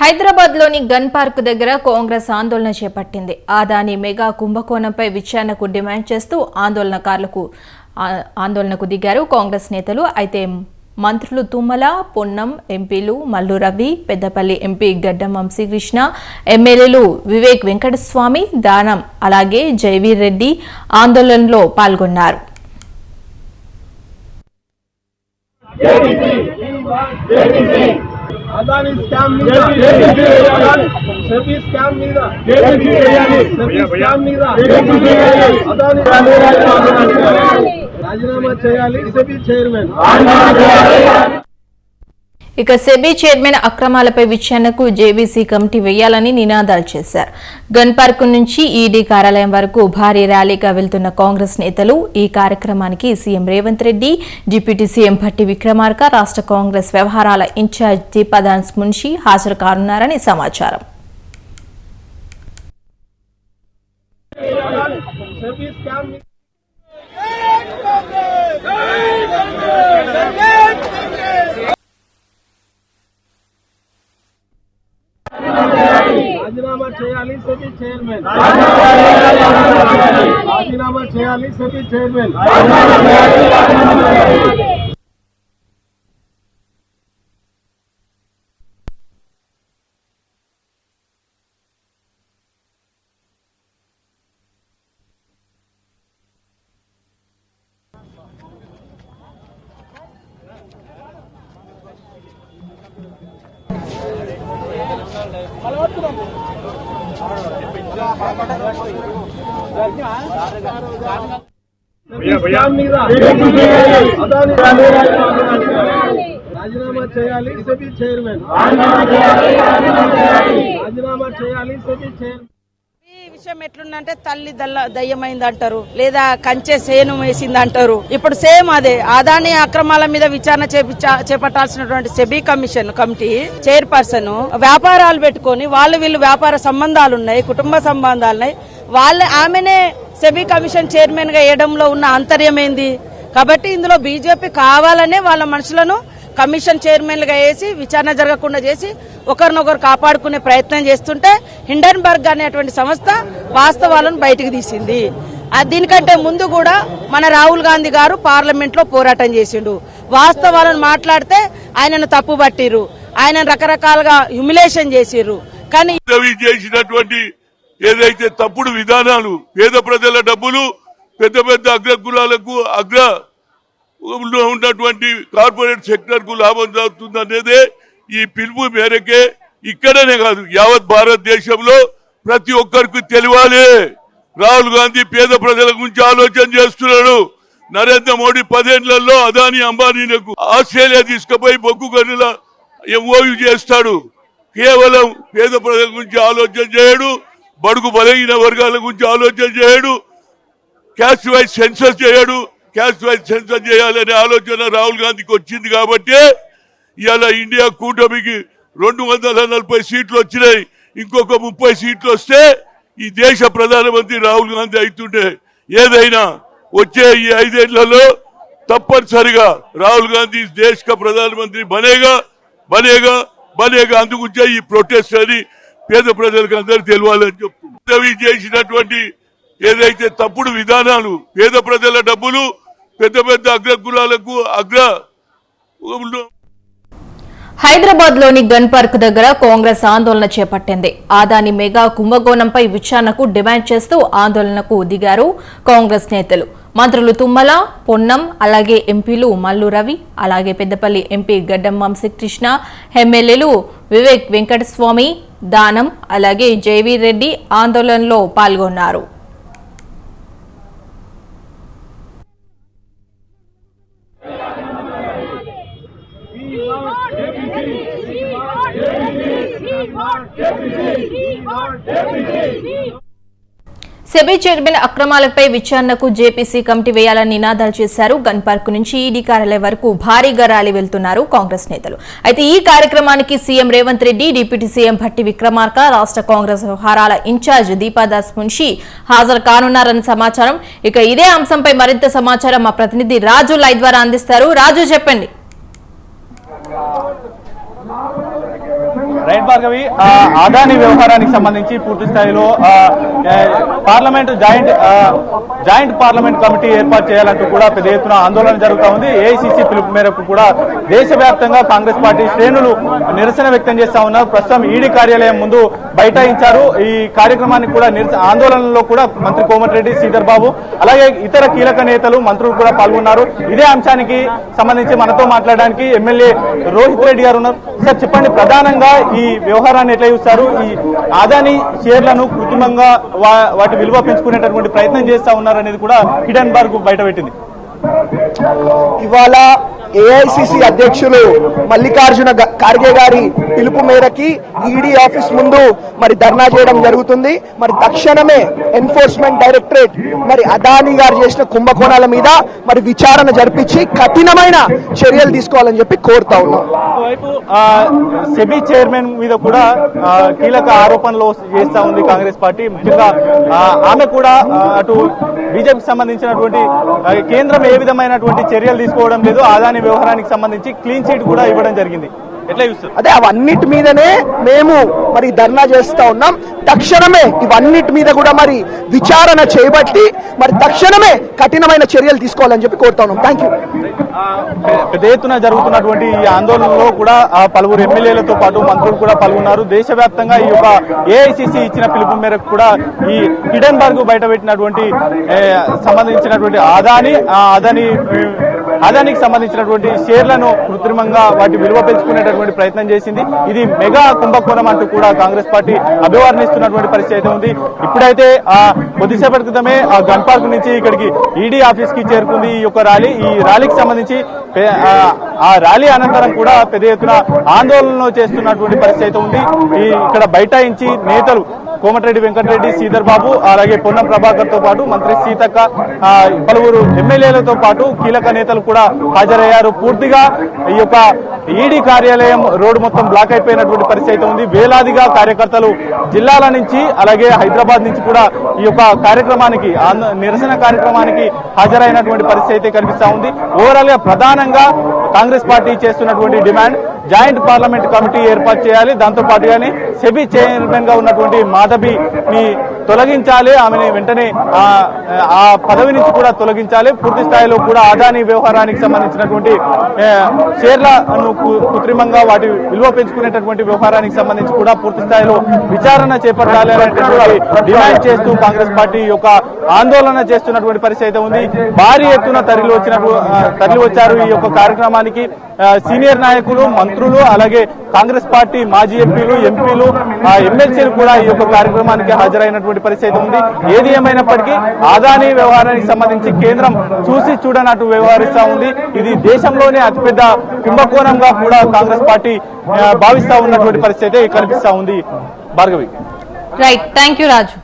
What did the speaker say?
హైదరాబాద్లోని gun park దగ్గర కాంగ్రెస్ ఆందోళన చేపట్టింది. ఆదాని మెగా కుంభకోణంపై విచారణకు డిమాండ్ చేస్తూ ఆందోళనకారులకు ఆందోళనకు దిగారు కాంగ్రెస్ నేతలు. అయితే మంత్రులు తుమ్మల పొన్నం ఎంపీలు మల్లు రవి పెద్దపల్లి ఎంపీ గడ్డం వంశీకృష్ణ ఎమ్మెల్యేలు వివేక్ వెంకటస్వామి దానం అలాగే జైవీర్ రెడ్డి ఆందోళనలో పాల్గొన్నారు. అదాని స్కామ్ మీద సెబీ స్కామ్ మీద సెబీ స్కామ్ మీద అదాని రాజీనామా చేయాలి సెబీ చైర్మన్ ఇక సెబీ చైర్మన్ అక్రమాలపై విచారణకు జేబీసీ కమిటీ వేయాలని నినాదాలు చేశారు. గన్ పార్క్ నుంచి ఈడీ కార్యాలయం వరకు భారీ ర్యాలీగా వెళ్తున్న కాంగ్రెస్ నేతలు ఈ కార్యక్రమానికి CM Revanth Reddy deputy CM Bhatti Vikramarka రాష్ట్ర కాంగ్రెస్ వ్యవహారాల ఇన్ఛార్జ్ దీపాదాన్స్ మున్షి హాజరు కానున్నారని సమాచారం సెబీ స్కామ్ మీద రాజీనామా చేయాలి సెబీ చైర్మన్ రాజీనామా చేయాలి సెబీ చైర్మన్ సెబీ స్కామ్ మీద అదాని రాజీనామా చేయాలి సెబీ చైర్మన్. రాజీనామా చేయాలి సెబీ చైర్మన్. ఈ విషయం ఎట్లుందంటే తల్లి దల్ల దయ్యమైంది అంటారు లేదా కంచె సేను వేసింది అంటారు ఇప్పుడు సేమ్ అదే ఆదాని అక్రమాల మీద విచారణ చేపట్టాల్సినటువంటి సెబీ కమిషన్ కమిటీ చైర్పర్సన్ వ్యాపారాలు పెట్టుకొని వాళ్ళు వీళ్ళు వ్యాపార సంబంధాలు ఉన్నాయి కుటుంబ సంబంధాలు ఉన్నాయి వాళ్ళ ఆమెనే సెబీ కమిషన్ చైర్మన్గా వేయడంలో ఉన్న అంతర్యం ఏంది కాబట్టి ఇందులో బీజేపీ కావాలనే వాళ్ళ మనుషులను కమిషన్ చైర్మన్లుగా వేసి విచారణ జరగకుండా చేసి ఒకరినొకరు కాపాడుకునే ప్రయత్నం చేస్తుంటే హిండన్బర్గ్ అనేటువంటి సంస్థ వాస్తవాలను బయటకు తీసింది. దీనికంటే ముందు కూడా మన రాహుల్ గాంధీ గారు పార్లమెంట్లో పోరాటం చేసిండు. వాస్తవాలను మాట్లాడితే ఆయనను తప్పు పట్టిర్రు ఆయన రకరకాలుగా హ్యుమిలేషన్ చేసిర్రు. కానీ చేసినటువంటి ఏదైతే తప్పుడు విధానాలు పేద ప్రజల డబ్బులు పెద్ద పెద్ద అగ్ర కులాలకు అగ్ర ఉన్నటువంటి కార్పొరేట్ సెక్టర్కు లాభం జరుగుతుంది అనేది ఈ పిలుపు మేరకే ఇక్కడనే కాదు యావత్ భారతదేశంలో ప్రతి ఒక్కరికి తెలియాలి. రాహుల్ గాంధీ పేద ప్రజల గురించి ఆలోచన చేస్తున్నాడు. నరేంద్ర మోడీ పదేళ్ళలో అదాని అంబానీలకు ఆస్ట్రేలియా తీసుకుపోయి బొగ్గు గనుల ఎంఓయు చేస్తాడు. కేవలం పేద ప్రజల గురించి ఆలోచన చేయడు బడుగు బలహీన వర్గాల గురించి ఆలోచన చేయడు క్యాస్ట్ వైజ్ సెన్సస్ చేయడు క్యాస్ట్ వైజ్ సెన్సస్ చేయాలనే ఆలోచన రాహుల్ గాంధీకి వచ్చింది కాబట్టి ఇవాళ ఇండియా కూటమికి రెండు వందల నలభై సీట్లు వచ్చినాయి. ఇంకొక ముప్పై సీట్లు వస్తే ఈ దేశ ప్రధానమంత్రి రాహుల్ గాంధీ అవుతుండే. ఏదైనా వచ్చే ఈ ఐదేళ్ళలో తప్పనిసరిగా రాహుల్ గాంధీ దేశ ప్రధానమంత్రి బనేగా బనేగా బనేగా అందుకుంటే ఈ ప్రొటెస్ట్ అని పేద ప్రజలకు అందరూ తెలియాలని చెప్తున్నారు చేసినటువంటి ఏదైతే తప్పుడు విధానాలు పేద ప్రజల డబ్బులు పెద్ద పెద్ద అగ్ర కులాలకు అగ్ర హైదరాబాద్లోని గన్ పార్క్ దగ్గర కాంగ్రెస్ ఆందోళన చేపట్టింది. ఆదాని మెగా కుంభకోణంపై విచారణకు డిమాండ్ చేస్తూ ఆందోళనకు దిగారు కాంగ్రెస్ నేతలు. మంత్రులు తుమ్మల పొన్నం అలాగే ఎంపీలు మల్లు రవి అలాగే పెద్దపల్లి ఎంపీ గడ్డం వంశీకృష్ణ ఎమ్మెల్యేలు వివేక్ వెంకటస్వామి దానం అలాగే జైవీర్ రెడ్డి ఆందోళనలో పాల్గొన్నారు. సెబీ చైర్మన్ అక్రమాలపై విచారణకు జేపీసీ కమిటీ వేయాలని నినాదాలు చేశారు. గన్ పార్క్ నుంచి ఈడీ కార్యాలయం వరకు భారీగా ర్యాలీ వెళ్తున్నారు కాంగ్రెస్ నేతలు. అయితే ఈ కార్యక్రమానికి CM Revanth Reddy deputy CM Bhatti Vikramarka రాష్ట్ర కాంగ్రెస్ వ్యవహారాల ఇన్ఛార్జ్ దీపాదాస్ మున్షి హాజరు కానున్నారన్న సమాచారం. ఇక ఇదే అంశంపై మరింత సమాచారం మా ప్రతినిధి రాజు లై ద్వారా అందిస్తారు. రాజు చెప్పండి. రైట్ భార్గవి అదాని వ్యవహారానికి సంబంధించి పూర్తి స్థాయిలో parliament joint joint parliament committee ఏర్పాటు చేయాలంటూ కూడా పెద్ద ఎత్తున ఆందోళన జరుగుతూ ఉంది. ఏఐసిసి పిలుపు మేరకు కూడా దేశవ్యాప్తంగా కాంగ్రెస్ పార్టీ శ్రేణులు నిరసన వ్యక్తం చేస్తా ఉన్నారు. ప్రస్తుతం ఈడీ కార్యాలయం ముందు బైఠాయించారు. ఈ కార్యక్రమానికి కూడా నిరసన ఆందోళనలో కూడా మంత్రి కోమటిరెడ్డి శ్రీధర్ బాబు అలాగే ఇతర కీలక నేతలు మంత్రులు కూడా పాల్గొన్నారు. ఇదే అంశానికి సంబంధించి మనతో మాట్లాడడానికి ఎమ్మెల్యే రోహిత్ రెడ్డి గారు ఉన్నారు. సార్ చెప్పండి. ప్రధానంగా ఈ వ్యవహారాన్ని ఎట్లా చూస్తారు? ఈ ఆదాని షేర్లను కృత్రిమంగా వా- వాటి విలువ పెంచుకునేటటువంటి ప్రయత్నం చేస్తా ఉన్నారు అనేది కూడా హిడెన్ బర్గ్ బయటపెట్టింది. ఇవాళ ఏఐసిసి అధ్యక్షులు మల్లికార్జున ఖార్గే గారి పిలుపు మేరకి ఈడీ ఆఫీస్ ముందు మరి ధర్నా చేయడం జరుగుతుంది. మరి తక్షణమే ఎన్ఫోర్స్మెంట్ డైరెక్టరేట్ మరి అదానీ గారు చేసిన కుంభకోణాల మీద మరి విచారణ జరిపించి కఠినమైన చర్యలు తీసుకోవాలని చెప్పి కోరుతా ఉన్నాం. సెబీ చైర్మన్ మీద కూడా కీలక ఆరోపణలు చేస్తా ఉంది కాంగ్రెస్ పార్టీ. ముఖ్యంగా ఆమె కూడా అటు బీజేపీకి సంబంధించినటువంటి కేంద్రం ఏ విధమైనటువంటి చర్యలు తీసుకోవడం లేదు. ఆదాని వ్యవహారానికి సంబంధించి క్లీన్ చిట్ కూడా ఇవ్వడం జరిగింది. అదే అవన్నిటి మీదనే మేము మరి ధర్నా చేస్తా ఉన్నాం. తక్షణమే ఇవన్నిటి మీద కూడా మరి విచారణ చేయబట్టి మరి తక్షణమే కఠినమైన చర్యలు తీసుకోవాలని చెప్పి కోరుతా ఉన్నాం. థ్యాంక్ యూ పెద్ద ఎత్తున జరుగుతున్నటువంటి ఈ ఆందోళనలో కూడా పలువురు ఎమ్మెల్యేలతో పాటు మంత్రులు కూడా పాల్గొన్నారు. దేశవ్యాప్తంగా ఈ యొక్క ఏఐసిసి ఇచ్చిన పిలుపు మేరకు కూడా ఈ హిడెన్ బర్గ్ బయటపెట్టినటువంటి ఏ, సంబంధించినటువంటి ఆదాని ఆ అదానికి సంబంధించినటువంటి షేర్లను కృత్రిమంగా వాటి విలువ పెంచుకునేటటువంటి ప్రయత్నం చేసింది. ఇది మెగా కుంభకోణం అంటూ కూడా కాంగ్రెస్ పార్టీ అభివర్ణిస్తున్నటువంటి పరిస్థితి అయితే ఉంది. ఇప్పుడైతే ఆ కొద్దిసేపటి క్రితమే ఆ గన్ పార్క్ నుంచి ఇక్కడికి ఈడీ ఆఫీస్కి చేరుకుంది ఈ యొక్క ర్యాలీ. ఈ ర్యాలీకి సంబంధించి ఆ, ర్యాలీ అనంతరం కూడా పెద్ద ఎత్తున ఆందోళనలు చేస్తున్నటువంటి పరిస్థితి ఉంది. ఈ ఇక్కడ బైఠాయించి నేతలు కోమటిరెడ్డి వెంకటరెడ్డి శ్రీధర్ బాబు అలాగే పొన్నం ప్రభాకర్తో పాటు మంత్రి సీతక్క పలువురు ఎమ్మెల్యేలతో పాటు కీలక నేతలు కూడా హాజరయ్యారు. పూర్తిగా ఈ యొక్క ఈడీ కార్యాలయం రోడ్డు మొత్తం బ్లాక్ అయిపోయినటువంటి పరిస్థితి అయితే ఉంది. వేలాదిగా కార్యకర్తలు జిల్లాల నుంచి అలాగే హైదరాబాద్ నుంచి కూడా ఈ యొక్క కార్యక్రమానికి నిరసన కార్యక్రమానికి హాజరైనటువంటి పరిస్థితి అయితే కనిపిస్తా ఉంది. ఓవరాల్గా ప్రధానంగా కాంగ్రెస్ పార్టీ చేస్తున్నటువంటి డిమాండ్ జాయింట్ పార్లమెంట్ కమిటీ ఏర్పాటు చేయాలి. దాంతో పాటుగానే సెబీ చైర్మన్గా ఉన్నటువంటి మాధవిని తొలగించాలి. ఆమెని వెంటనే ఆ పదవి నుంచి కూడా తొలగించాలి. పూర్తి స్థాయిలో కూడా అదాని వ్యవహారానికి సంబంధించినటువంటి షేర్లను కృత్రిమంగా వాటి విలువ పెంచుకునేటటువంటి వ్యవహారానికి సంబంధించి కూడా పూర్తి స్థాయిలో విచారణ చేపట్టాలి అనేటటువంటి డిమాండ్ చేస్తూ కాంగ్రెస్ పార్టీ యొక్క ఆందోళన చేస్తున్నటువంటి పరిస్థితి అయితే ఉంది. భారీ ఎత్తున తరలి వచ్చిన తరలి వచ్చారు ఈ యొక్క కార్యక్రమానికి. సీనియర్ నాయకులు మంత్రులు అలాగే కాంగ్రెస్ పార్టీ మాజీ ఎంపీలు ఎంపీలు ఎమ్మెల్సీలు కూడా ఈ యొక్క కార్యక్రమానికి హాజరైనటువంటి పరిస్థితి ఉంది. ఏది ఏమైనప్పటికీ ఆదాని వ్యవహారానికి సంబంధించి కేంద్రం చూసి చూడనట్టు వ్యవహరిస్తా ఉంది. ఇది దేశంలోనే అతిపెద్ద కుంభకోణంగా కూడా కాంగ్రెస్ పార్టీ భావిస్తా ఉన్నటువంటి పరిస్థితి కనిపిస్తా ఉంది. Bhargavi. Right thank you Raju